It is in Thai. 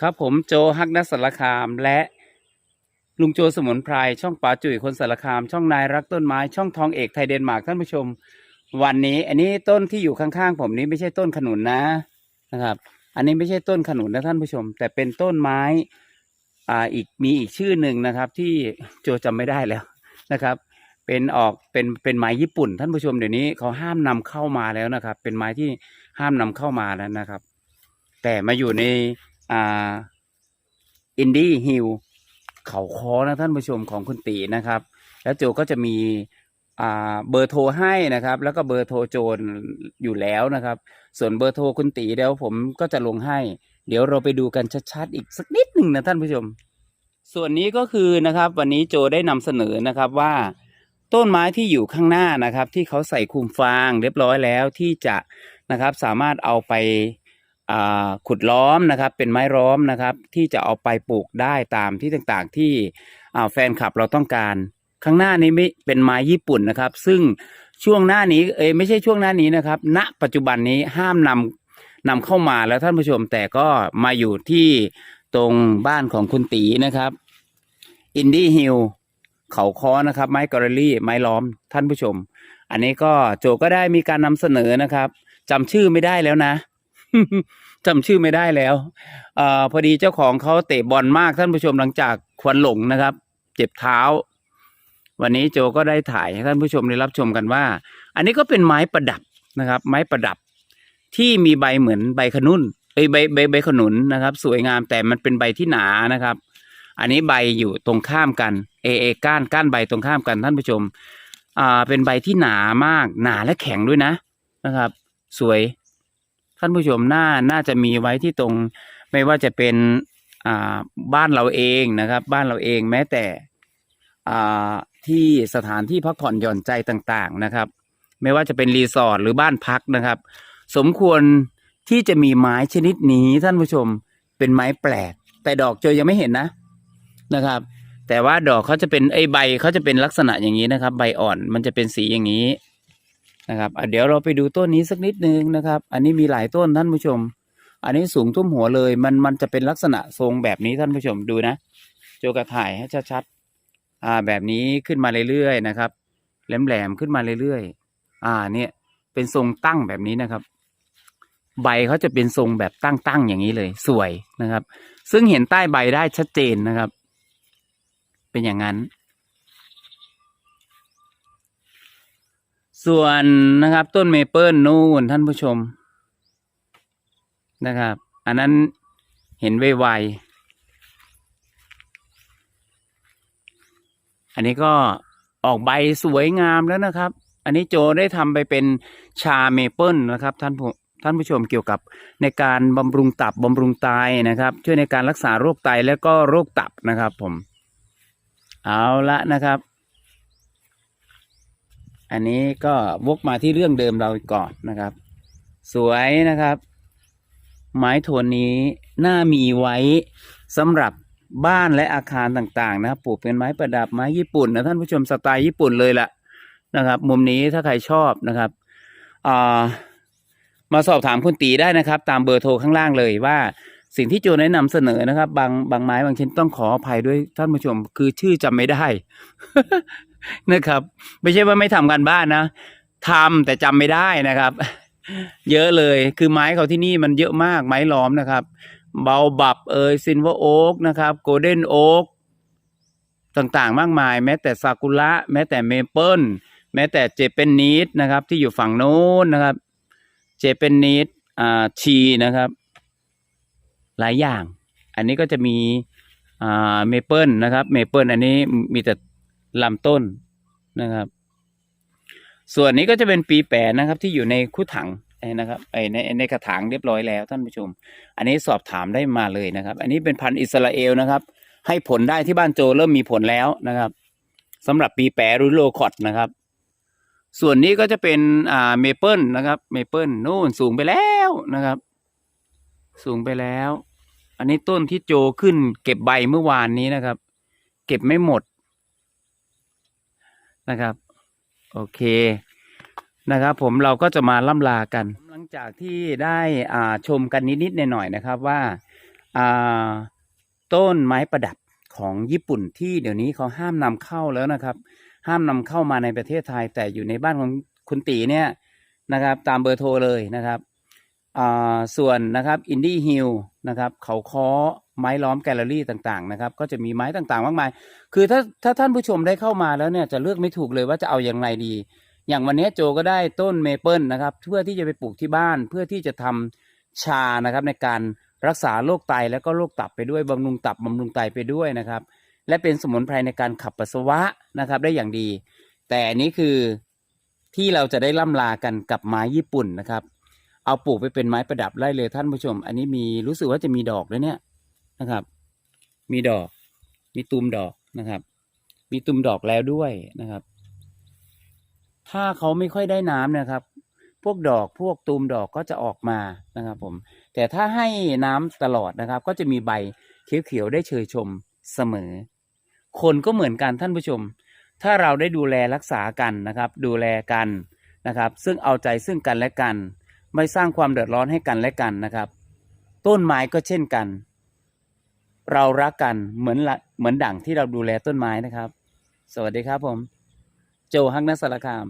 ครับผมโจฮักนักสารคามและลุงโจสมุนไพรช่องป๋าจุ๋ยคนสารคาม ช่องนายรักต้นไม้ช่องทองเอกไทยเดนมาร์กท่านผู้ชม วันนี้ อันนี้ต้นที่อยู่ข้างๆผมนี้ไม่ใช่ต้นขนุนนะนะครับ อันนี้ไม่ใช่ต้นขนุนนะท่านผู้ชม แต่เป็นต้นไม้อ่าอีกมีอีกชื่อหนึ่งนะครับ ที่โจจำไม่ได้แล้วนะครับ เป็นออกเป็นเป็นไม้ญี่ปุ่น ท่านผู้ชมเดี๋ยวนี้เขาห้ามนำเข้ามาแล้วนะครับ เป็นไม้ที่ห้ามนำเข้ามาแล้วนะครับ แต่มาอยู่ใน อ่าอินดี้ฮิลเขาคอนะท่านผู้ชมของคุณตีนะครับ แล้วโจก็จะมีอ่าเบอร์โทรให้นะครับ แล้วก็เบอร์โทรโจนอยู่แล้วนะครับ ส่วนเบอร์โทรคุณตีเดี๋ยวผมก็จะลงให้ เดี๋ยวเราไปดูกันชัดๆอีกสักนิดหนึ่งนะท่านผู้ชม ส่วนนี้ก็คือนะครับ วันนี้โจได้นำเสนอนะครับว่า ต้นไม้ที่อยู่ข้างหน้านะครับ ที่เขาใส่คุมฟางเรียบร้อยแล้วที่จะนะครับ สามารถเอาไป ขุดล้อมนะครับ เป็นไม้ล้อมนะครับ ที่จะเอาไปปลูกได้ตามที่ต่างๆ ที่แฟนคลับเราต้องการ ข้างหน้านี้ไม่เป็นไม้ญี่ปุ่นนะครับ ซึ่งช่วงหน้านี้เอ้ไม่ใช่ช่วงหน้านี้นะครับ ณ ปัจจุบันนี้ห้ามนำนำเข้ามาแล้วท่านผู้ชมแต่ก็มาอยู่ที่ตรงบ้านของคุณตีนะครับอินดี้ฮิลเขาค้อนะครับ ไม้กอริลลี่ไม้ล้อมท่านผู้ชม อันนี้ก็โจก็ได้มีการนำเสนอนะครับจำชื่อไม่ได้แล้วนะ จำชื่อไม่ได้แล้วเอ่อพอดีเจ้าของเขาเตะบอลมากท่านผู้ชมหลังจากควันหลงนะครับ เจ็บเท้า วันนี้โจก็ได้ถ่ายให้ท่านผู้ชมได้รับชมกันว่า อันนี้ก็เป็นไม้ประดับนะครับ ไม้ประดับที่มีใบเหมือนใบขนุนเอ้ยใบใบใบขนุนนะครับ สวยงามแต่มันเป็นใบที่หนานะครับ อันนี้ใบอยู่ตรงข้ามกันเอเอก้านก้านใบตรงข้ามกันท่านผู้ชม อ่าเป็นใบที่หนามากหนาและแข็งด้วยนะนะครับ สวย ท่านผู้ชมน่าน่าจะมีไว้ที่ตรงไม่ว่าจะเป็นอ่าบ้านเราเองนะครับ บ้านเราเองแม้แต่อ่าที่สถานที่พักผ่อนหย่อนใจต่างๆนะครับ ไม่ว่าจะเป็นรีสอร์ทหรือบ้านพักนะครับ สมควรที่จะมีไม้ชนิดนี้ท่านผู้ชมเป็นไม้แปลก แต่ดอกเจอยังไม่เห็นนะนะครับ แต่ว่าดอกเขาจะเป็นไอใบเขาจะเป็นลักษณะอย่างนี้นะครับ ใบอ่อนมันจะเป็นสีอย่างนี้ นะครับเดี๋ยวเราไปดูต้นนี้สักนิดนึงนะครับ อันนี้มีหลายต้นท่านผู้ชม อันนี้สูงทุ่มหัวเลย มันมันจะเป็นลักษณะทรงแบบนี้ท่านผู้ชมดูนะ โจกระถ่ายให้ชัดๆอ่าแบบนี้ขึ้นมาเรื่อยๆนะครับ แหลมๆขึ้นมาเรื่อยๆอ่าเนี่ยเป็นทรงตั้งแบบนี้นะครับ ใบเขาจะเป็นทรงแบบตั้งๆอย่างนี้เลย สวยนะครับ ซึ่งเห็นใต้ใบได้ชัดเจนนะครับ เป็นอย่างนั้น ส่วนนะครับ ต้นเมเปิลนู่นท่านผู้ชมนะครับ อันนั้นเห็นไวๆอันนี้ก็ออกใบสวยงามแล้วนะครับ อันนี้โจได้ทำไปเป็นชาเมเปิลนะครับ ท่านผู้ท่านผู้ชมเกี่ยวกับในการบำรุงตับบำรุงไตนะครับ ช่วยในการรักษาโรคไตแล้วก็โรคตับนะครับผม เอาละนะครับ อันนี้ก็วกมาที่เรื่องเดิมเราก่อนนะครับ สวยนะครับ ไม้โทนนี้น่ามีไว้สำหรับบ้านและอาคารต่างๆ นะครับปลูกเป็นไม้ประดับไม้ญี่ปุ่นนะท่านผู้ชมสไตล์ญี่ปุ่นเลยล่ะนะครับ มุมนี้ถ้าใครชอบนะครับอ่ามาสอบถามคุณตีได้นะครับ ตามเบอร์โทรข้างล่างเลยว่าสิ่งที่โจแนะนำเสนอนะครับ บางบางไม้บางชิ้นต้องขออภัยด้วยท่านผู้ชม คือชื่อจำไม่ได้ นะครับ ไม่ใช่ว่าไม่ทำการบ้านนะทำแต่จำไม่ได้นะครับ เยอะเลยคือไม้เขาที่นี่มันเยอะมากไม้ล้อมนะครับ เบาบับเอยซินเวอโอ๊กนะครับโกลเด้นโอ๊กต่างๆ มากมาย แม้แต่ซากุระแม้แต่เมเปิลแม้แต่เจเปนนีดนะครับ ที่อยู่ฝั่งโน้นนะครับ เจเปนนีดอ่าชีนะครับ หลายอย่าง อันนี้ก็จะมีอ่าเมเปิลนะครับ เมเปิลอันนี้มีแต่ ลำต้นนะครับ ส่วนนี้ก็จะเป็นปีแปดนะครับ ที่อยู่ในคู่ถังนะครับไอในในกระถางเรียบร้อยแล้วท่านผู้ชม อันนี้สอบถามได้มาเลยนะครับ อันนี้เป็นพันธุ์อิสราเอลนะครับ ให้ผลได้ที่บ้านโจเริ่มมีผลแล้วนะครับสำหรับปีแปรหรือโลคอตนะครับ ส่วนนี้ก็จะเป็นอ่าเมเปิลนะครับ เมเปิลนู่นสูงไปแล้วนะครับ สูงไปแล้ว อันนี้ต้นที่โจขึ้น เก็บใบเมื่อวานนี้นะครับ เก็บไม่หมด นะครับ โอเคนะครับ ผมเราก็จะมาล่ำลากัน หลังจากที่ได้อ่าชมกันนิดๆหน่อยๆนะครับว่าอ่าต้นไม้ประดับของญี่ปุ่นที่เดี๋ยวนี้เขาห้ามนำเข้าแล้วนะครับ ห้ามนำเข้ามาในประเทศไทย แต่อยู่ในบ้านของคุณตีเนี่ยนะครับ ตามเบอร์โทรเลยนะครับอ่าส่วนนะครับอินดี้ฮิล นะครับเขาค้อไม้ล้อมแกลเลอรี่ต่างๆนะครับ ก็จะมีไม้ต่างๆมากมาย คือถ้าถ้าท่านผู้ชมได้เข้ามาแล้วเนี่ยจะเลือกไม่ถูกเลยว่าจะเอาอย่างไรดี อย่างวันนี้โจก็ได้ต้นเมเปิลนะครับ เพื่อที่จะไปปลูกที่บ้านเพื่อที่จะทำชานะครับในการรักษาโรคไตแล้วก็โรคตับไปด้วยบำรุงตับบำรุงไตไปด้วยนะครับ และเป็นสมุนไพรในการขับปัสสาวะนะครับได้อย่างดี แต่นนี้คือที่เราจะได้ล่ำลากันกับไม้ญี่ปุ่นนะครับ เอาปลูกไปเป็นไม้ประดับไล่เลยท่านผู้ชม อันนี้มีรู้สึกว่าจะมีดอกแล้วเนี่ยนะครับ มีดอก มีตูมดอกนะครับ มีตูมดอกแล้วด้วยนะครับ ถ้าเขาไม่ค่อยได้น้ำนะครับ พวกดอกพวกตูมดอกก็จะออกมานะครับ ผม แต่ถ้าให้น้ำตลอดนะครับ ก็จะมีใบเขียวๆได้เชยชมเสมอ คนก็เหมือนกันท่านผู้ชม ถ้าเราได้ดูแลรักษากันนะครับ ดูแลกันนะครับ ซึ่งเอาใจซึ่งกันและกัน ไม่สร้างความเดือดร้อนให้กันและกันนะครับ ต้นไม้ก็เช่นกัน เรารักกันเหมือนเหมือนดั่งที่เราดูแลต้นไม้นะครับ สวัสดีครับผม โจฮักนัสารคาม